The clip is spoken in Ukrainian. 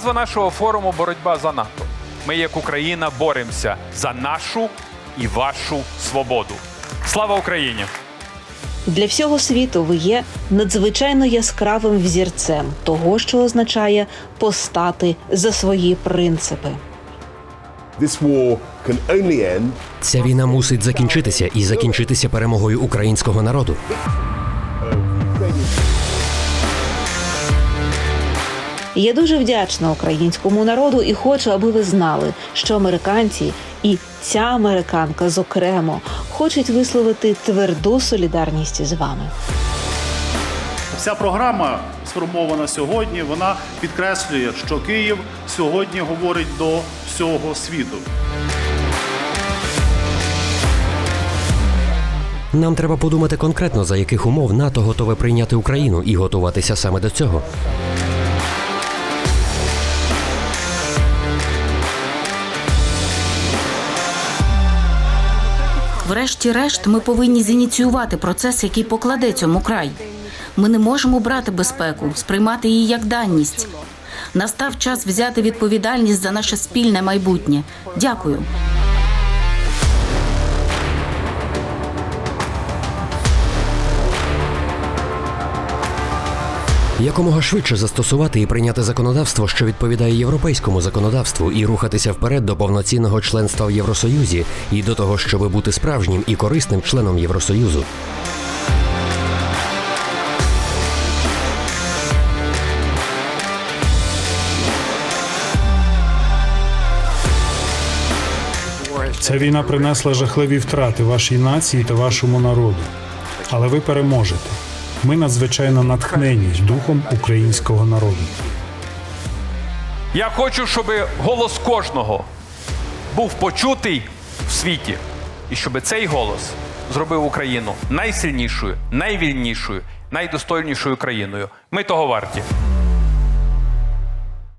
Назва нашого форуму Боротьба за НАТО. Ми, як Україна, боремося за нашу і вашу свободу. Слава Україні! Для всього світу ви є надзвичайно яскравим взірцем того, що означає постати за свої принципи. This war can only end Ця війна мусить закінчитися і закінчитися перемогою українського народу. Я дуже вдячна українському народу і хочу, аби ви знали, що американці і ця американка, зокрема, хочуть висловити тверду солідарність з вами. Вся програма сформована сьогодні. Вона підкреслює, що Київ сьогодні говорить до всього світу. Нам треба подумати конкретно, за яких умов НАТО готове прийняти Україну і готуватися саме до цього. Врешті-решт, ми повинні зініціювати процес, який покладе цьому край. Ми не можемо брати безпеку, сприймати її як данність. Настав час взяти відповідальність за наше спільне майбутнє. Дякую. Якомога швидше застосувати і прийняти законодавство, що відповідає європейському законодавству, і рухатися вперед до повноцінного членства в Євросоюзі і до того, щоби бути справжнім і корисним членом Євросоюзу. Ця війна принесла жахливі втрати вашій нації та вашому народу. Але ви переможете. Ми надзвичайно натхнені духом українського народу. Я хочу, щоб голос кожного був почутий в світі, і щоб цей голос зробив Україну найсильнішою, найвільнішою, найдостойнішою країною. Ми того варті.